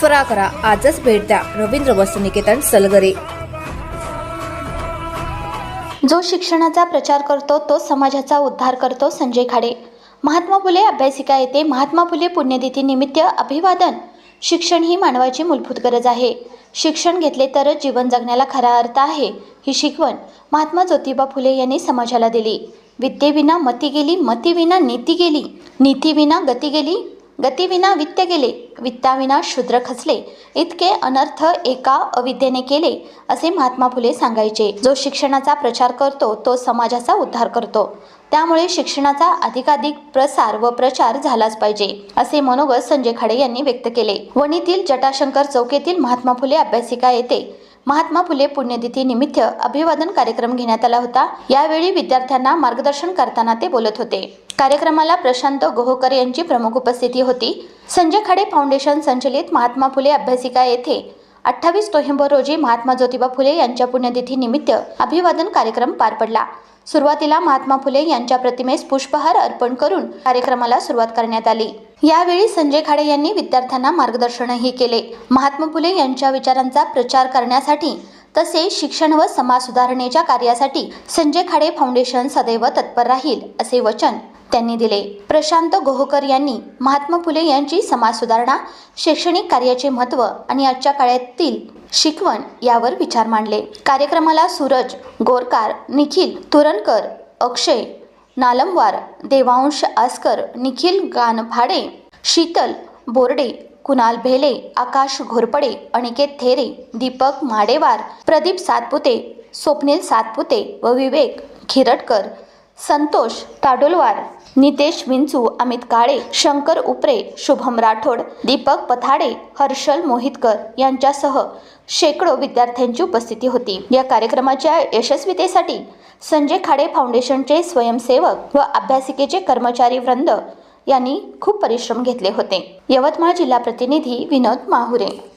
त्वरा करा आजच भेट द्या. रवींद्र वस्त्रनिकेतन सलगरे. जो शिक्षणाचा प्रचार करतो तो समाजाचा उद्धार करतो संजय खाडे. महात्मा फुले अभ्यासिका येथे महात्मा फुले पुण्यतिथीनिमित्त अभिवादन. शिक्षण ही मानवाची मूलभूत गरज आहे. शिक्षण घेतले तरच जीवन जगण्याला खरा अर्थ आहे ही शिकवण महात्मा ज्योतिबा फुले यांनी समाजाला दिली. विद्येविना मती गेली मतीविना नीती गेली. नीतीविना गती गेली गतीविना वित्त गेले. वित्ताविना शूद्र खचले. इतके अनर्थ एका अविद्येने केले असे महात्मा फुले सांगायचे. जो शिक्षणाचा प्रचार करतो तो समाजाचा उद्धार करतो. त्यामुळे शिक्षणाचा अधिकाधिक प्रसार व प्रचार झालाच पाहिजे असे मनोगत संजय खाडे यांनी व्यक्त केले. वणीतील जटाशंकर चौक येथील महात्मा फुले अभ्यासिका येथे महात्मा फुले पुण्यतिथी निमित्त अभिवादन कार्यक्रम घेण्यात आला होता. यावेळी विद्यार्थ्यांना मार्गदर्शन करताना ते बोलत होते. कार्यक्रमाला प्रशांत गोहोकर यांची प्रमुख उपस्थिती होती. संजय खाडे फाउंडेशन संचलित महात्मा फुले अभ्यासिका येथे अठ्ठावीस नोव्हेंबर रोजी महात्मा ज्योतिबा फुले यांच्या पुण्यतिथी निमित्त अभिवादन कार्यक्रम पार पडला. सुरुवातीला महात्मा फुले यांच्या प्रतिमेस पुष्पहार अर्पण करून कार्यक्रमाला सुरुवात करण्यात आली. यावेळी संजय खाडे यांनी विद्यार्थ्यांना मार्गदर्शनही केले. महात्मा फुले यांच्या विचारांचा प्रचार करण्यासाठी तसेच शिक्षण व समाज सुधारणेच्या कार्यासाठी संजय खाडे फाउंडेशन सदैव तत्पर राहील असे वचन त्यांनी दिले. प्रशांत गोहोकर यांनी महात्मा फुले यांची समाज सुधारणा शैक्षणिक कार्याचे महत्त्व आणि आजच्या काळातील शिकवण यावर विचार मांडले. कार्यक्रमाला सूरज गोरकार निखिल तुरणकर अक्षय नालमवार देवांश आस्कर निखिल गानफाडे शीतल बोर्डे कुणाल भेले आकाश घोरपडे अनिकेत थेरे दीपक माडेवार प्रदीप सातपुते स्वप्नील सातपुते व विवेक खिरटकर संतोष ताडोलवार नितेश विंचू अमित काळे शंकर उपरे शुभम राठोड दीपक पथाडे हर्षल मोहितकर यांच्यासह शेकडो विद्यार्थ्यांची उपस्थिती होती. या कार्यक्रमाच्या यशस्वीतेसाठी संजय खाडे फाउंडेशनचे स्वयंसेवक व अभ्यासिकेचे कर्मचारी वृंद यांनी खूप परिश्रम घेतले होते. यवतमाळ जिल्हा प्रतिनिधी विनोद माहुरे